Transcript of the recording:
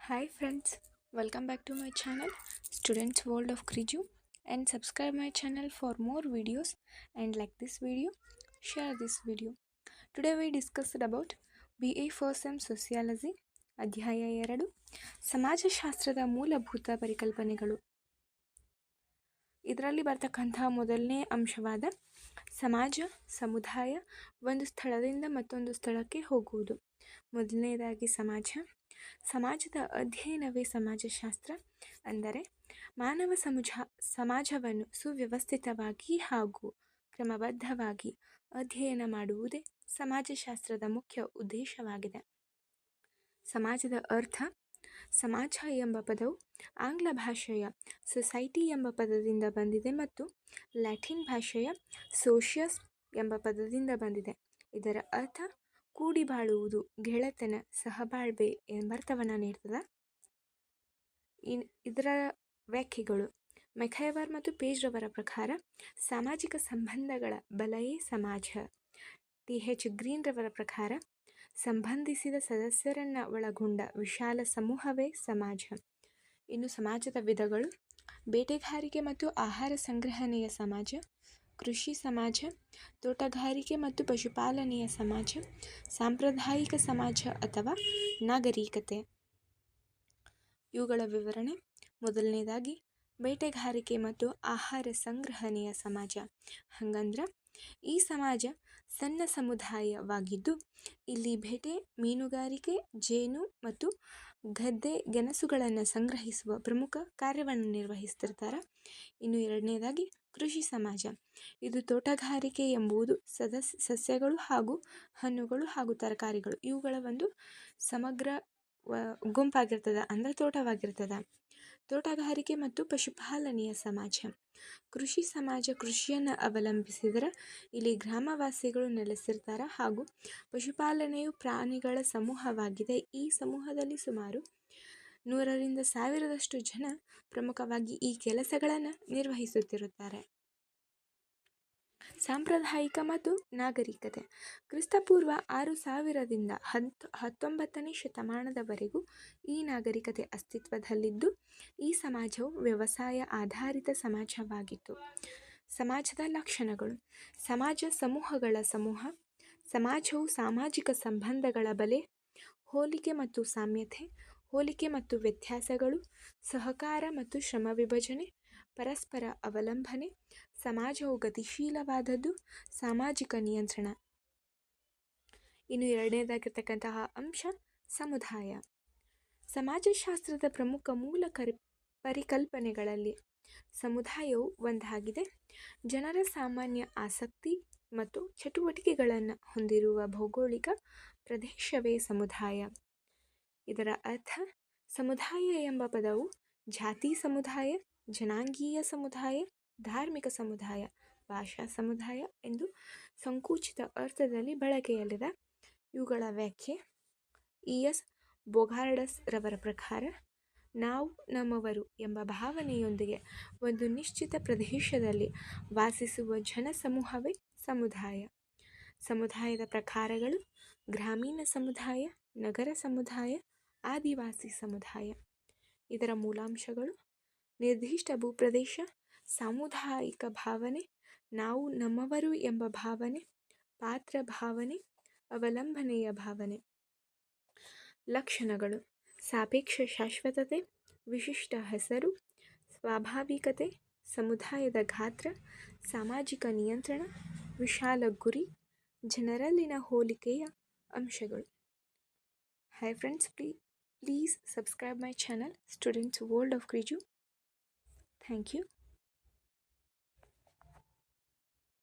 Hi friends welcome back to my channel students world of Krizu and subscribe my channel for more videos and like this video share this video today we discussed about B A first sem sociology ಅಧ್ಯಾಯ ಎರಡು ಸಮಾಜಶಾಸ್ತ್ರದ ಮೂಲಭೂತ ಪರಿಕಲ್ಪನೆಗಳು ಇದರಲ್ಲಿ ಬರ್ತಕ್ಕಂತಹ ಮೊದಲನೇ ಅಂಶವಾದ ಸಮಾಜ ಸಮುದಾಯ ಒಂದು ಸ್ಥಳದಿಂದ ಮತ್ತೊಂದು ಸ್ಥಳಕ್ಕೆ ಹೋಗುವುದು ಮೊದಲನೇದಾಗಿ ಸಮಾಜ ಸಮಾಜದ ಅಧ್ಯಯನವೇ ಸಮಾಜಶಾಸ್ತ್ರ ಅಂದರೆ ಮಾನವ ಸಮುಜ, ಸಮಾಜವನ್ನು ಸುವ್ಯವಸ್ಥಿತವಾಗಿ ಹಾಗೂ ಕ್ರಮಬದ್ಧವಾಗಿ ಅಧ್ಯಯನ ಮಾಡುವುದೇ ಸಮಾಜಶಾಸ್ತ್ರದ ಮುಖ್ಯ ಉದ್ದೇಶವಾಗಿದೆ. ಸಮಾಜದ ಅರ್ಥ, ಸಮಾಜ ಎಂಬ ಪದವು ಆಂಗ್ಲ ಭಾಷೆಯ ಸೊಸೈಟಿ ಎಂಬ ಪದದಿಂದ ಬಂದಿದೆ ಮತ್ತು ಲ್ಯಾಟಿನ್ ಭಾಷೆಯ ಸೋಷಿಯಸ್ ಎಂಬ ಪದದಿಂದ ಬಂದಿದೆ. ಇದರ ಅರ್ಥ ಕೂಡಿ ಬಾಳುವುದು ಗೆಳೆತನ ಸಹಬಾಳ್ವೆ ಎಂಬರ್ಥವನ್ನು ನೀಡ್ತದೆ. ಇನ್, ಇದರ ವ್ಯಾಖ್ಯೆಗಳು. ಮೆಖೈವರ್ ಮತ್ತು ಪೇಜ್ರವರ ಪ್ರಕಾರ ಸಾಮಾಜಿಕ ಸಂಬಂಧಗಳ ಬಲಯೇ ಸಮಾಜ. ಟಿ. ಗ್ರೀನ್ ರವರ ಪ್ರಕಾರ ಸಂಬಂಧಿಸಿದ ಸದಸ್ಯರನ್ನು ಒಳಗೊಂಡ ವಿಶಾಲ ಸಮೂಹವೇ ಸಮಾಜ. ಇನ್ನು ಸಮಾಜದ ವಿಧಗಳು ಬೇಟೆಗಾರಿಕೆ ಮತ್ತು ಆಹಾರ ಸಂಗ್ರಹಣೆಯ ಸಮಾಜ, ಕೃಷಿ ಸಮಾಜ, ತೋಟಗಾರಿಕೆ ಮತ್ತು ಪಶುಪಾಲನೆಯ ಸಮಾಜ, ಸಾಂಪ್ರದಾಯಿಕ ಸಮಾಜ ಅಥವಾ ನಾಗರಿಕತೆ. ಇವುಗಳ ವಿವರಣೆ, ಮೊದಲನೇದಾಗಿ, ಬೇಟೆಗಾರಿಕೆ ಮತ್ತು ಆಹಾರ ಸಂಗ್ರಹಣೆಯ ಸಮಾಜ. ಹಂಗಂದ್ರೆ, ಈ ಸಮಾಜ ಸಣ್ಣ ಸಮುದಾಯವಾಗಿದ್ದು, ಇಲ್ಲಿ ಬೇಟೆ, ಮೀನುಗಾರಿಕೆ, ಜೇನು ಮತ್ತು ಗದ್ದೆ ಗೆಣಸುಗಳನ್ನು ಸಂಗ್ರಹಿಸುವ ಪ್ರಮುಖ ಕಾರ್ಯವನ್ನು ನಿರ್ವಹಿಸ್ತಿರ್ತಾರೆ. ಇನ್ನು ಎರಡನೇದಾಗಿ ಕೃಷಿ ಸಮಾಜ. ಇದು ತೋಟಗಾರಿಕೆ ಎಂಬುದು ಸದಸ್, ಸಸ್ಯಗಳು ಹಾಗೂ ಹಣ್ಣುಗಳು ಹಾಗೂ ತರಕಾರಿಗಳು. ಇವುಗಳ ಒಂದು ಸಮಗ್ರ ಗುಂಪಾಗಿರ್ತದೆ, ಅಂದರೆ ತೋಟವಾಗಿರ್ತದೆ. ತೋಟಗಾರಿಕೆ ಮತ್ತು ಪಶುಪಾಲನೆಯ ಸಮಾಜ. ಕೃಷಿ ಸಮಾಜ ಕೃಷಿಯನ್ನು ಅವಲಂಬಿಸಿದರೆ ಇಲ್ಲಿ ಗ್ರಾಮವಾಸಿಗಳು ನೆಲೆಸಿರ್ತಾರೆ ಹಾಗೂ ಪಶುಪಾಲನೆಯು ಪ್ರಾಣಿಗಳ ಸಮೂಹವಾಗಿದೆ. ಈ ಸಮೂಹದಲ್ಲಿ ಸುಮಾರು ನೂರರಿಂದ ಸಾವಿರದಷ್ಟು ಜನ ಪ್ರಮುಖವಾಗಿ ಈ ಕೆಲಸಗಳನ್ನು ನಿರ್ವಹಿಸುತ್ತಿರುತ್ತಾರೆ. ಸಾಂಪ್ರದಾಯಿಕ ಮತ್ತು ನಾಗರಿಕತೆ. ಕ್ರಿಸ್ತಪೂರ್ವ ಆರು ಸಾವಿರದಿಂದ ಹತ್ತು ಹತ್ತೊಂಬತ್ತನೇ ಶತಮಾನದವರೆಗೂ ಈ ನಾಗರಿಕತೆ ಅಸ್ತಿತ್ವದಲ್ಲಿದ್ದು, ಈ ಸಮಾಜವು ವ್ಯವಸಾಯ ಆಧಾರಿತ ಸಮಾಜವಾಗಿತ್ತು. ಸಮಾಜದ ಲಕ್ಷಣಗಳು. ಸಮಾಜ ಸಮೂಹಗಳ ಸಮೂಹ. ಸಮಾಜವು ಸಾಮಾಜಿಕ ಸಂಬಂಧಗಳ ಬಲೆ. ಹೋಲಿಕೆ ಮತ್ತು ಸಾಮ್ಯತೆ. ಹೋಲಿಕೆ ಮತ್ತು ವ್ಯತ್ಯಾಸಗಳು. ಸಹಕಾರ ಮತ್ತು ಶ್ರಮ ವಿಭಜನೆ. ಪರಸ್ಪರ ಅವಲಂಬನೆ, ಸಮಾಜವು ಗತಿಶೀಲವಾದದ್ದು, ಸಾಮಾಜಿಕ ನಿಯಂತ್ರಣ. ಇನ್ನು ಎರಡನೇದಾಗಿರ್ತಕ್ಕಂತಹ ಅಂಶ, ಸಮುದಾಯ. ಸಮಾಜಶಾಸ್ತ್ರದ ಪ್ರಮುಖ ಮೂಲ ಕರಿ, ಪರಿಕಲ್ಪನೆಗಳಲ್ಲಿ ಸಮುದಾಯವು ಒಂದಾಗಿದೆ. ಜನರ ಸಾಮಾನ್ಯ ಆಸಕ್ತಿ ಮತ್ತು ಚಟುವಟಿಕೆಗಳನ್ನು ಹೊಂದಿರುವ ಭೌಗೋಳಿಕ ಪ್ರದೇಶವೇ ಸಮುದಾಯ. ಇದರ ಅರ್ಥ, ಸಮುದಾಯ ಎಂಬ ಪದವು ಜಾತಿ ಸಮುದಾಯ, ಜನಾಂಗೀಯ ಸಮುದಾಯ, ಧಾರ್ಮಿಕ ಸಮುದಾಯ, ಭಾಷಾ ಸಮುದಾಯ ಎಂದು ಸಂಕುಚಿತ ಅರ್ಥದಲ್ಲಿ ಬಳಕೆಯಲ್ಲಿದೆ. ಇವುಗಳ ವ್ಯಾಖ್ಯೆ ಇ. ಎಸ್. ಬೊಗಾರ್ಡಸ್ ರವರ ಪ್ರಕಾರ, ನಾವು ನಮ್ಮವರು ಎಂಬ ಭಾವನೆಯೊಂದಿಗೆ ಒಂದು ನಿಶ್ಚಿತ ಪ್ರದೇಶದಲ್ಲಿ ವಾಸಿಸುವ ಜನಸಮೂಹವೇ ಸಮುದಾಯ. ಸಮುದಾಯದ ಪ್ರಕಾರಗಳು ಗ್ರಾಮೀಣ ಸಮುದಾಯ, ನಗರ ಸಮುದಾಯ, ಆದಿವಾಸಿ ಸಮುದಾಯ. ಇದರ ಮೂಲಾಂಶಗಳು? ನಿರ್ದಿಷ್ಟ ಭೂಪ್ರದೇಶ, ಸಾಮುದಾಯಿಕ ಭಾವನೆ, ನಾವು ನಮ್ಮವರು ಎಂಬ ಭಾವನೆ, ಪಾತ್ರ ಭಾವನೆ, ಅವಲಂಬನೆಯ ಭಾವನೆ. ಲಕ್ಷಣಗಳು. ಸಾಪೇಕ್ಷ ಶಾಶ್ವತತೆ, ವಿಶಿಷ್ಟ ಹೆಸರು, ಸ್ವಾಭಾವಿಕತೆ, ಸಮುದಾಯದ ಗಾತ್ರ, ಸಾಮಾಜಿಕ ನಿಯಂತ್ರಣ, ವಿಶಾಲ ಗುರಿ, ಜನರಲ್ಲಿನ ಹೋಲಿಕೆಯ ಅಂಶಗಳು. Hi friends plea Please subscribe my channel Students World of Kriju. Thank you.